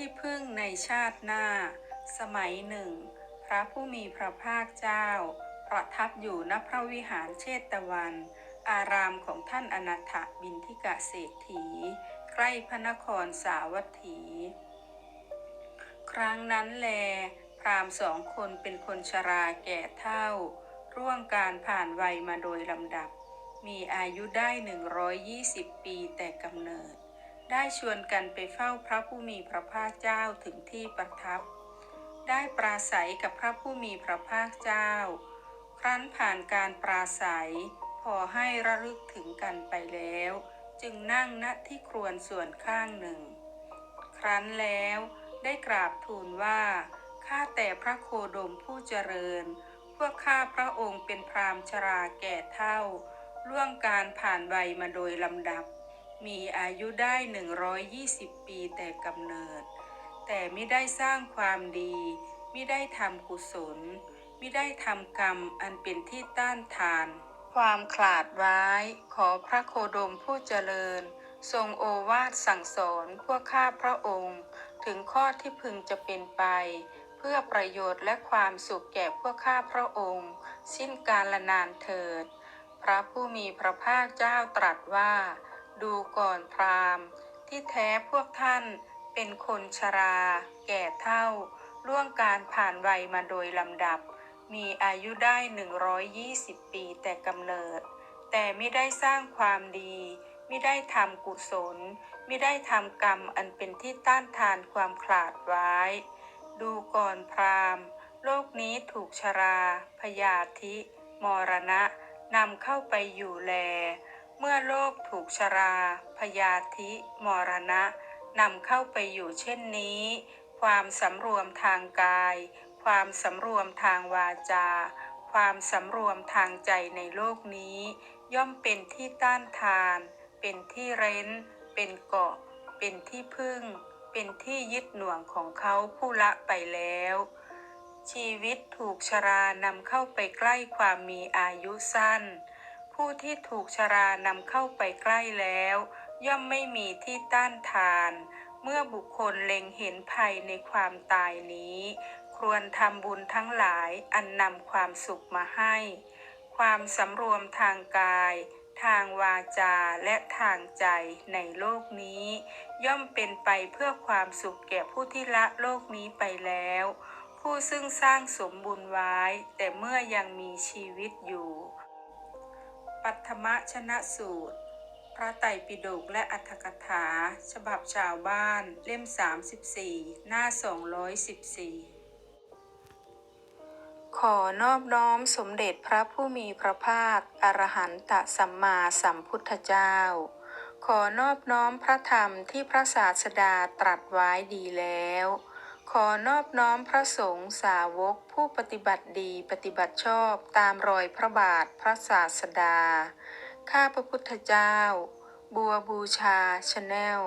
ที่พึ่งในชาติหน้า สมัยหนึ่ง พระผู้มีพระภาคเจ้า ประทับอยู่ณพระวิหารเชตวัน อารามของท่านอนัตถบินทิกะเศรษฐี ใกล้พระนครสาวัตถี ครั้งนั้นแล พราหมณ์สองคนเป็นคนชราแก่เท่า ร่วงการผ่านวัยมาโดยลำดับ มีอายุได้ 120 ปีแต่กำเนิด ได้ชวนกันไปเฝ้าพระผู้มีพระภาคเจ้าถึงที่ประทับ ได้ปราศัยกับพระผู้มีพระภาคเจ้า ครั้นผ่านการปราศัย พอให้ระลึกถึงกันไปแล้ว จึงนั่งณที่ครวนส่วนข้างหนึ่ง ครั้นแล้วได้กราบทูลว่า ข้าแต่พระโคดมผู้เจริญ พวกข้าพระองค์เป็นพรามชราแก่เท่า ล่วงการผ่านวัยมาโดยลำดับ มีอายุได้ 120 ปีแต่กำเนิด แต่ไม่ได้สร้างความดี ไม่ได้ทำกุศล ไม่ได้ทำกรรมอันเป็นที่ต้านทาน ความขลาดไว้ขอพระโคดมผู้เจริญ ทรงโอวาทสั่งสอนพวกข้าพระองค์ ถึงข้อที่พึงจะเป็นไป เพื่อประโยชน์และความสุขแก่พวกข้าพระองค์ สิ้นกาลนานเถิด พระผู้มีพระภาคเจ้าตรัสว่า ดูก่อนพราหมณ์ ที่แท้พวกท่านเป็นคนชรา แก่เท่า ล่วงการผ่านวัยมาโดยลำดับ มีอายุได้ 120 ปีแต่กำเนิด แต่ไม่ได้สร้างความดี ไม่ได้ทำกุศล ไม่ได้ทำกรรมอันเป็นที่ต้านทานความขลาดไว้ ดูก่อนพราหมณ์ โลกนี้ถูกชรา พยาธิ มรณะนำเข้าไปอยู่แล เมื่อโลกถูกชรา พยาธิมรณะนำเข้าไปอยู่เช่นนี้ ความสำรวมทางกาย ความสำรวมทางวาจา ความสำรวมทางใจในโลกนี้ ย่อมเป็นที่ต้านทาน เป็นที่เร้น เป็นเกาะ เป็นที่พึ่ง เป็นที่ยึดหน่วงของเขาผู้ละไปแล้ว ชีวิตถูกชรานำเข้าไปใกล้ความมีอายุสั้น ผู้ที่ถูกชรานำเข้าไปใกล้แล้ว ย่อมไม่มีที่ต้านทาน เมื่อบุคคลเล็งเห็นภัยในความตายนี้ ควรทำบุญทั้งหลายอันนำความสุขมาให้ ความสำรวมทางกาย ทางวาจาและทางใจในโลกนี้ ย่อมเป็นไปเพื่อความสุขแก่ผู้ที่ละโลกนี้ไปแล้ว ผู้ซึ่งสร้างสมบุญไว้แต่เมื่อยังมีชีวิตอยู่ ปัทมชนะสูตร พระไตรปิฎกและอัตถกถา ฉบับชาวบ้าน เล่ม 34 หน้า 214 ขอนอบน้อมสมเด็จพระผู้มีพระภาค อรหันตสัมมาสัมพุทธเจ้า ขอนอบน้อมพระธรรมที่พระศาสดาตรัสไว้ดีแล้ว ขอนอบน้อมพระสงฆ์สาวกผู้ปฏิบัติดีปฏิบัติชอบตามรอยพระบาทพระศาสดา ข้าพระพุทธเจ้า บัวบูชาชาแนล